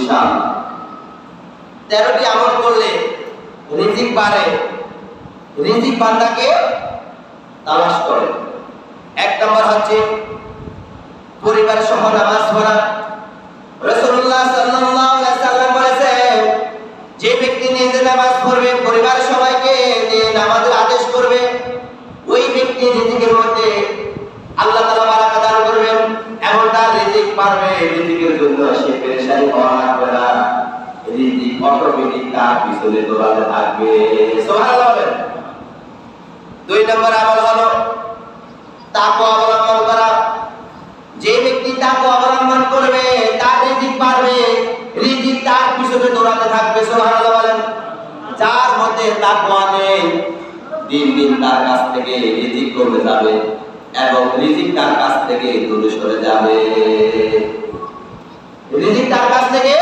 ইনশাআল্লাহ তেরোটি আমল করলে রিজিক বাড়ে। রিজিক বান্দাকে তালাশ করে। এক নম্বর হচ্ছে পরিবার সহ নামাজ পড়া। সাল্লাল্লাহু সাল্লাম বলেছেন, যে ব্যক্তি নিজে নামাজ পড়বে, পরিবার সবাইকে নিয়ে নামাজের আদেশ করবে, ওই ব্যক্তি রিজিকের মধ্যে আল্লাহ তাআলা বারাকা দান করবেন এবং তার রিজিক পারবে রিজিকের জন্য সে পেরেশানি হওয়া লাগবে না রিজিক তার পিছনে দৌড়াতে থাকবে। দুই নম্বর আমল হলো তাকওয়া অবলম্বন করা। যে ব্যক্তি তাকওয়া অবলম্বন করবে, তার রিজিক পারবে রিজিক তার পিছনে দৌড়াতে থাকবে, সুবহানাল্লাহ বলেন। যার মধ্যে তাকওয়া নেই দিন দিন তার কাছ থেকে রিজিক কমে যাবে এবং রিজিক তার কাছ থেকে দূরে সরে যাবে। রিজিক তার কাছ থেকে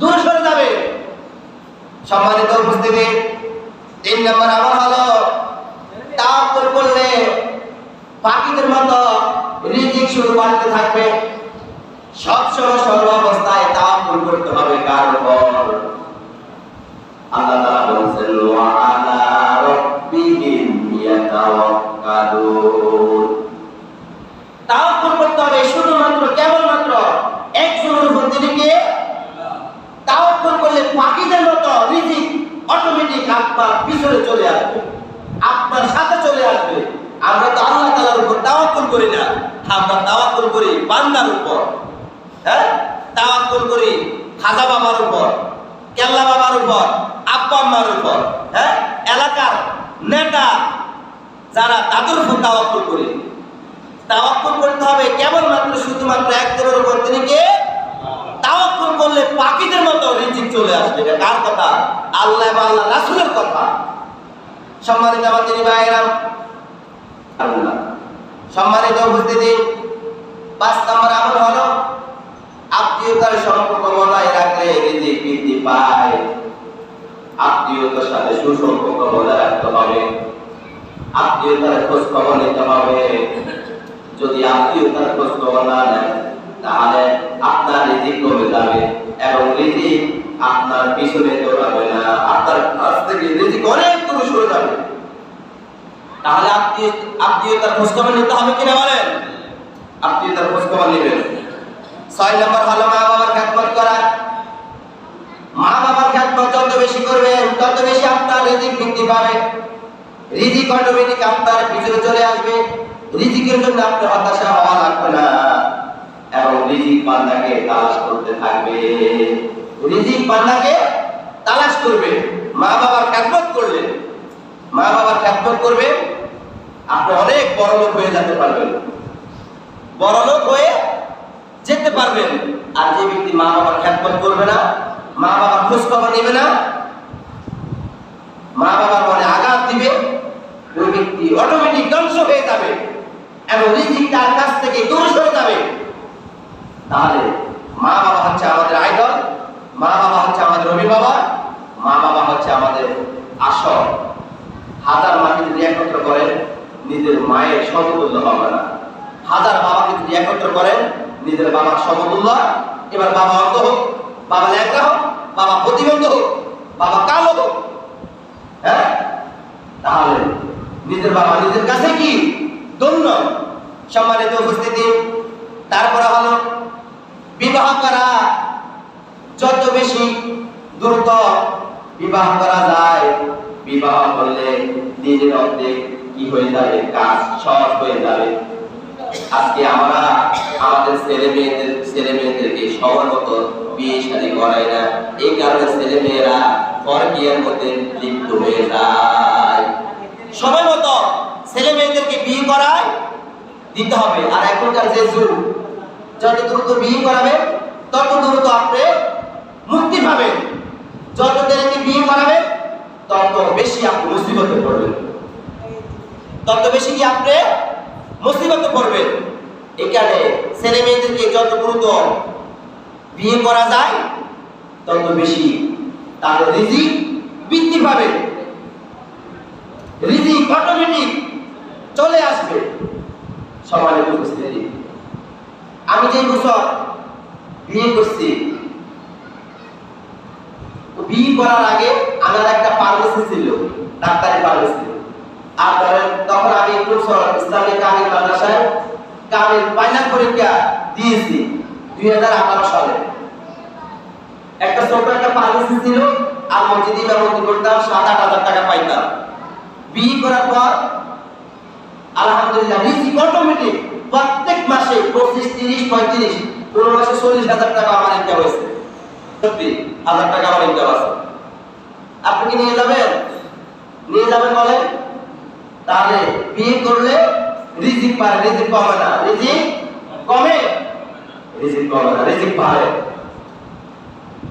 দূরে সরে যাবে। সম্মানিত উপস্থিতি, তিন নম্বর আমার হলো তারপর করলে পাখিদের মতো রিজিক শুরু বাড়তে থাকবে সবসময় সর্ব অবস্থায় তাওয়াক্কুল করতে হবে কার উপর? আল্লাহ তাআলা বলেছেন ওয়া আলা রাব্বিহিম ইয়াতাওয়াক্কালুন তাওয়াক্কুল করতে হবে শুধুমাত্র কেবলমাত্র একজনের উপর যিনিকে তাওয়াক্কুল করলে পাখিদের মতো রিজিক অটোমেটিক আপনার পিছনে চলে আসবে, আপনার সাথে চলে আসবে। আমরা তো আল্লাহ তাআলার উপর তাওয়াক্কুল করি না। আমরা তাওয়াক্কুল করি বান্দার উপর হ্যাঁ? তাওয়াক্কুল করি খাজা বাবার উপর, কেল্লা বাবার উপর, আব্বা আম্মার উপর হ্যাঁ? এলাকার নেতা যারা তাদের উপর তাওয়াক্কুল করি। তাওয়াক্কুল করতে হবে কেবলমাত্র শুধুমাত্র একজনের উপর। তিনি কে? করলে পাখিদের মতো রিজিক চলে আসবে। এটা কার কথা? আল্লাহ এবং আল্লাহ রাসূলের কথা। সম্মানিত আমার তিনি সম্মানিত উপস্থিতি, পাঁচ নম্বর আমল হলো, আত্মীয়তার সম্পর্ক বজায় রাখলে রিজিক বৃদ্ধি পায়। আত্মীয়তার সাথে সুসম্পর্ক বজায় রাখতে হবে। আত্মীয়তার খোঁজ খবর নিতে হবে। যদি আত্মীয়তার খোঁজ খবর না নেন আপনার পিছনে দৌড়াবে না আপনার কাছ থেকে রিজিক অনেক দূরে সরে যাবে, তাহলে আত্মীয় আত্মীয়তার খোঁজ খবর নিতে হবে কিনা বলেন? আত্মীয়তার খোঁজ খবর নেবেন। ছয় নম্বর হলো মা বাবার খ্যাতমত করা। মা বাবার খ্যাতমত যত বেশি করবেন, তত বেশি আপনার রিজিক বৃদ্ধি পাবে। রিজিক অটোমেটিক আপনার পিছনে চলে আসবে। রিজিকের জন্য আপনার হতাশা হওয়া লাগবে না। এবং রিজিক বান্দাকে তালাশ করতে থাকবে। রিজিক বান্দাকে তালাশ করবে। মা বাবার খ্যাতমত করলে। মা বাবার খ্যাতমত করবে, আপনি অনেক বড় লোক হয়ে যেতে পারবেন। বড় লোক হয়ে যেতে পারবেন। আর যে ব্যক্তি মা বাবার খ্যাতমত করবে না, মা বাবার খোঁজ খবর নেবে না, মা বাবার মনে আঘাত দিবে, ওই ব্যক্তি অটোমেটিক ধ্বংস হয়ে যাবে এবং রিজিক তার কাছ থেকে দূর সরে যাবে। তাহলে মা বাবা হচ্ছে আমাদের আইডল মা বাবা হচ্ছে আমাদের অভিভাবক মা বাবা হচ্ছে আমাদের আসল। হাজার মাকে যদি একত্র করেন, নিজের মায়ের সমতুল্য হবে না হাজার বাবাকে যদি একত্র করেন, নিজের বাবার সমতুল্য এবার বাবা অন্ধ হোক, বাবা ল্যাংরা হোক, বাবা প্রতিবন্ধ হোক, বাবা কালো হোক হ্যাঁ? তাহলে নিজের বাবা নিজের কাছে কি? ধন্য। সম্মানিত উপস্থিতি। তারপরে হলো, বিবাহ করা। যত বেশি দ্রুত বিবাহ করা যায়, বিবাহ করলে নিজের অর্ধেক কি হয়ে যাবে? কাজ সহজ হয়ে যাবে। আজকে আমরা আমাদের ছেলে মেয়েদের, ছেলে মেয়েদেরকে সময় মতো বিয়ে শাদী করাই না। এই কারণে ছেলে মেয়েরা পরকিয়ার মধ্যে লিপ্ত হয়ে যায়। সময় মতো ছেলে মেয়েদেরকে বিয়ে করায় দিতে হবে। আর এখনকার যে যুগ, যত দ্রুত বিয়ে করাবে, তত দ্রুত আপনি মুক্তি পাবেন যত দেরিতে বিয়ে করাবে, তত বেশি আপনি মুসিবতে পড়বেন। তত বেশি কি আপনি মুসিবতে পড়বেন? এখানে ছেলে মেয়েদেরকে যত দ্রুত বিয়ে করা যায়, তত বেশি তার রিজিক বৃদ্ধি পাবে। রিজিক অটোমেটিক চলে আসবে। সমাজের উপস্থিতি আমি যে বছর বিয়ে করছি বিয়ে করার আগে আমার একটা ফার্মেসি ছিল আর ধরেন, তখন আমি কামিল মাদ্রাসায় কামিল ফাইনাল পরীক্ষা দিয়েছি, দুই হাজার আঠারো সালে। একটা ছোট একটা ছিল, আর ইমামতি করতাম সাত আট হাজার টাকা পাইতাম। বিয়ে করার পর, আলহামদুলিল্লাহ রিজিক অটোমেটিক প্রত্যেক মাসে পঁচিশ, তিরিশ, পঁয়ত্রিশ কোন মাসে চল্লিশ হাজার টাকা আমার ইনকাম হয়েছে। হাজার টাকা আমার ইনকাম আছে। আপনি কি নিয়ে যাবেন? নিয়ে যাবেন বলেন। তাহলে বিয়ে করলে রিজিক পারে রিজিক কমে না। রিজিক কমে? রিজিক কমে না, রিজিক বাড়ে।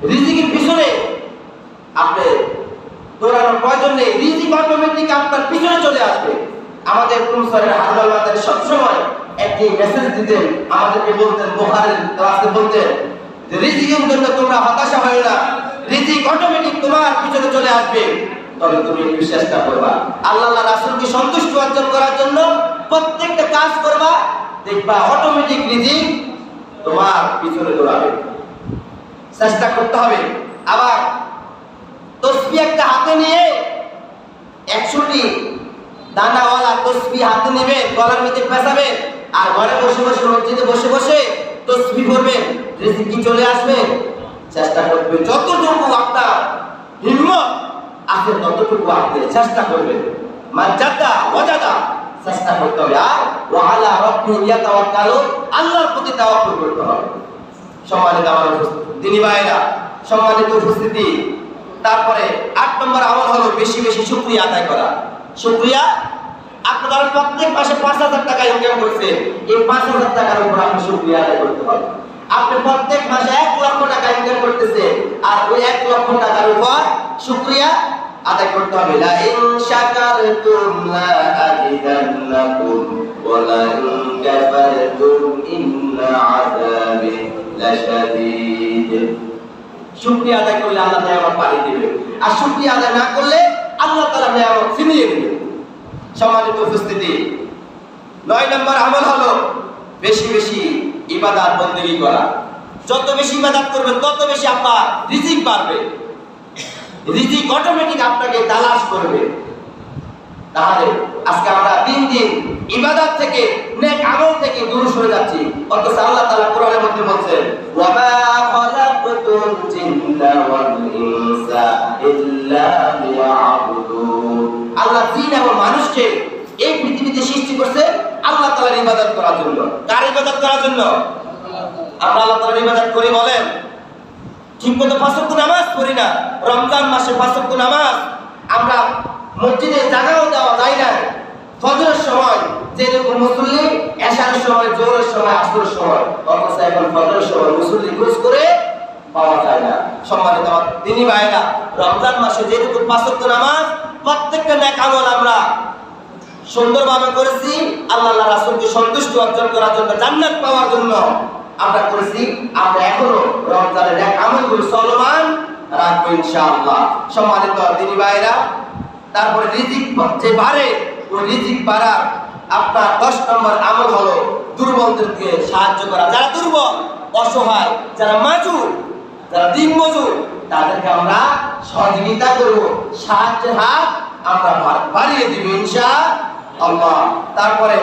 রিজিকের পিছনে আপনি দৌড়ানোর প্রয়োজন নেই। রিজিক অটোমেটিক আপনার পিছনে চলে আসবে। আমাদের হারুল মাদারি সবসময় একটি মেসেজ দিতেন, আমাদেরকে বলতেন বোহারের ক্লাসে বলতেন রিজিকের জন্য তোমরা হতাশা হয় না। রিজিক অটোমেটিক তোমার পিছনে চলে আসবে। তবে তুমি একটু চেষ্টা করবা। আল্লাহ রাসূলকে সন্তুষ্ট অর্জন করার জন্য প্রত্যেকটা কাজ করবা। দেখবা অটোমেটিক রিজিক তোমার পিছনে দৌড়াবে। চেষ্টা করতে হবে। আবার তসবি একটা হাতে নিয়ে একশোটি দানাওয়ালা তসবি হাতে নেবেন গলার মধ্যে পেঁচাবেন আর ঘরে বসে বসে মসজিদে বসে বসে তসবি করবেন রিজিক কি চলে আসবে। চেষ্টা করবে যতটুকু আপনার হিম্মত আছে ততটুকু আপনি চেষ্টা করবেন। মাজ্জাদা, ওয়াজাদা, চেষ্টা করতে হবে। আর ওয়ালা রব্বি ইয়াতাওয়াক্কালু, আল্লাহর প্রতি তাওয়াক্কুল করতে হবে। সম্মানিত আমার উপস্থিতি, দিনী ভাইরা, সম্মানিত উপস্থিতি। তারপরে আট নম্বর আমল হলো বেশি বেশি শুক্রিয়া আদায় করা। শুক্রিয়া আপনি ধরেন প্রত্যেক মাসে পাঁচ হাজার টাকা ইনকাম করছেন এই পাঁচ হাজার টাকার উপর আপনি শুক্রিয়া আদায় করতে হবে আপনি প্রত্যেক মাসে এক লক্ষ টাকা ইনকাম করতেছেন। আর ওই এক লক্ষ টাকার উপর শুক্রিয়া আদায় করতে হবে। লা ইন শাকারতুম লা আযিদান্নাকুম ওয়া ইন কাফারতুম ইন্না আযাবি লাশাদীদ। শুকরিয়া আদায় করলে আল্লাহ নিয়ামত পানি দিবে আর শুকরিয়া আদায় না করলে আল্লাহ তাআলা নিয়ামত ছিনিয়ে নেবে সম্মানিত উপস্থিতি, নয় নম্বর আমল হলো বেশি বেশি ইবাদত বন্দেগী করা। যত বেশি ইবাদত করবেন, তত বেশি আপনার রিজিক বাড়বে। রিজিক অটোমেটিক আপনাকে তালাশ করবে। তাহলে আজকে আমরা দিন দিন ইবাদত থেকে, নেক আমল থেকে দূর সরে যাচ্ছি। অথচ আল্লাহ তাআলা কোরআনের মধ্যে বলছেন ওয়া মা খালাকতুল জিন্না ওয়াল ইনসা ইল্লা লিয়াবুদুন। আল্লাহ জিন এবং মানুষকে এই পৃথিবীতে সৃষ্টি করছে আল্লাহ তাআলার ইবাদত করার জন্য। কার ইবাদত করার জন্য? আমরা আল্লাহ তাআলার ইবাদত করি বলেন। ঠিক মতো পাঁচ নামাজ পড়ি না। রমজান মাসে ওয়াক্ত নামাজ আমরা মসজিদে জায়গাও দেওয়া যায় না ফজরের সময় যেরকম মুসল্লি, এশারের সময় জোরের সময়, আসরের সময়, অথচ এখন ফজরের সময় মুসল্লি খোঁজ করে পাওয়া যায় না। সম্মানিত আমার তিনি ভাইরা, রমজান মাসে যেহেতু পাঁচ ওয়াক্ত নামাজ, প্রত্যেকটা নেক আমল আমরা সুন্দরভাবে করেছি আল্লাহ রাসূলকে সন্তুষ্ট অর্জন করার জন্য, জান্নাত পাওয়ার জন্য আমরা করেছি। আমরা এখনও রমজানের এক আমলগুলো চলমান রাখব ইনশাআল্লাহ। সম্মানিত দিনী ভাইরা তারপরে রিজিক যে বাড়ে, ওই রিজিক বাড়ার আপনার দশ নম্বর আমল হলো দুর্বলদেরকে সাহায্য করা। যারা দুর্বল, অসহায়, যারা মাজুর, যারা দিন মজুর তাদেরকে আমরা সহযোগিতা করব। সাহায্যের হাত আমরা বাড়িয়ে দিব ইনশা আল্লাহ। তারপরে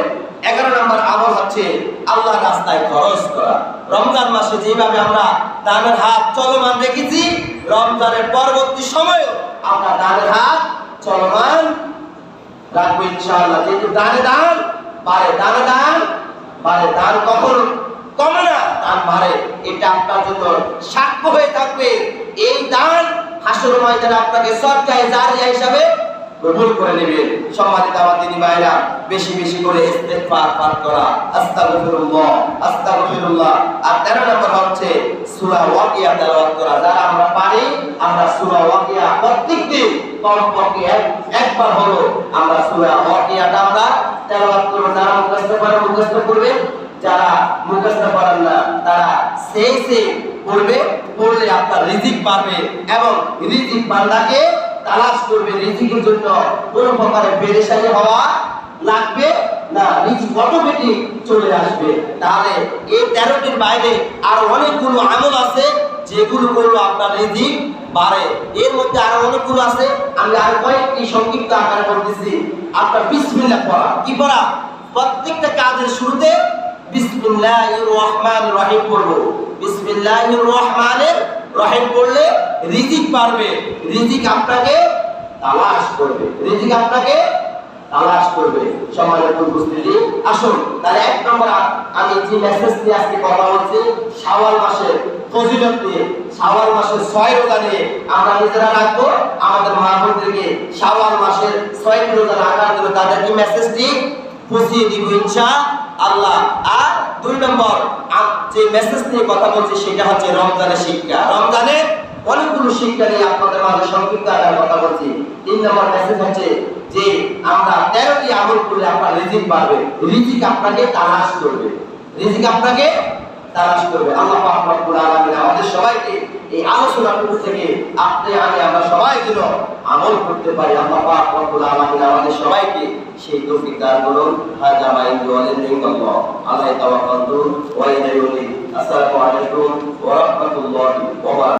এগারো নম্বর আমল হচ্ছে আল্লাহ রাস্তায় খরচ করা। রমজান মাসে যেভাবে আমরা দানের হাত চলমান রেখেছি, রমজানের পরবর্তী সময়েও আমরা দানের হাত চলমান রাখব ইনশাআল্লাহ। যেহেতু দানে দান বাড়ে দানে দান বাড়ে দান কখন কমে না, দান বাড়ে। এটা আপনার জন্য সাক্ষ্য হয়ে থাকবে। এই দান হাসর ময়দানে আপনাকে সরকারি জারিয়া হিসাবে কবুল করে নেবেন। সম্মানিত আমার দিনী ভাইরা বেশি বেশি করে ইস্তেগফার পাঠ করা। আস্তাগফিরুল্লাহ আস্তাগফিরুল্লাহ। আর 13 নম্বর হচ্ছে সূরা ওয়াকিয়া তেলাওয়াত করা। যারা আমরা পারি, আমরা সূরা ওয়াকিয়া প্রত্যেকদিন কমপক্ষে এক- একবার হলো আমরা সূরা ওয়াকিয়াটা আমরা তেলাওয়াত করব। যারা মুখস্থ করে, মুখস্থ করবে। যারা মুখস্থ করেন না, তারা সেই সেই পড়বে পড়লে আপনার রিজিক পাবে এবং রিজিক বান্দাকে তালাশ করবে রিজিকের জন্য। কোনো প্রকারের পেরেশানি হওয়া লাগবে না। রিজিক অটোমেটিক চলে আসবে। তাহলে এই তেরোটির বাইরে আরও অনেকগুলো আমল আছে, যেগুলো করল আপনার রিজিক বাড়ে। এর মধ্যে আরও অনেকগুলো আছে। আমি আর কয়েকটি সংক্ষিপ্ত আকারে বলতেছি। আপনার বিসমিল্লাহ পড়া। কি পড়া? প্রত্যেকটা কাজের শুরুতে বিসমিল্লাহির রহমানির রহিম পড়ব। বিসমিল্লাহির রহমানির রহিম পড়লে রিজিক পারবে রিজিক আপনাকে তালাশ করবে, রিজিক আপনাকে তালাশ করবে। সম্মানের উপস্থিতি, আসুন, তাহলে এক নম্বর আমি যে মেসেজ নিয়ে আজকে কথা বলছি, শাওয়াল মাসের ফজিলত নিয়ে, শাওয়াল মাসের ছয় রোজা নিয়ে আমরা নিজেরা রাখব। আমাদের মা বোনদেরকে শাওয়াল মাসের ছয় রোজা রাখার জন্য তাদেরকে মেসেজটি বুঝিয়ে দিব ইনশা আল্লাহ। আর দুই নম্বর যে মেসেজ নিয়ে কথা বলছি সেটা হচ্ছে রমজানের শিক্ষা। রমজানে অনেকগুলো শিক্ষা নিয়ে আপনাদের মাঝে সংক্ষিপ্ত আকারে কথা বলছি। তিন নম্বর মেসেজ হচ্ছে যে আমরা তেরোটি আমল করলে আপনার রিজিক বাড়বে। রিজিক আপনাকে তালাশ করবে। রিজিক আপনাকে তালাশ করবে। আল্লাহ পাক আমাদের সবাইকে এই আলোচনাগুলো থেকে আপনি আমি, আমরা সবাই যেন আমল করতে পারি। আল্লাহ পাক রব্বুল আমাদের সবাইকে সেই তৌফিক দান করুন। হাজা আল্লাহ তাওয়াক্কালতু ওয়া আসসালামু আলাইকুম ওয়া রাহমাতুল্লাহি ওয়া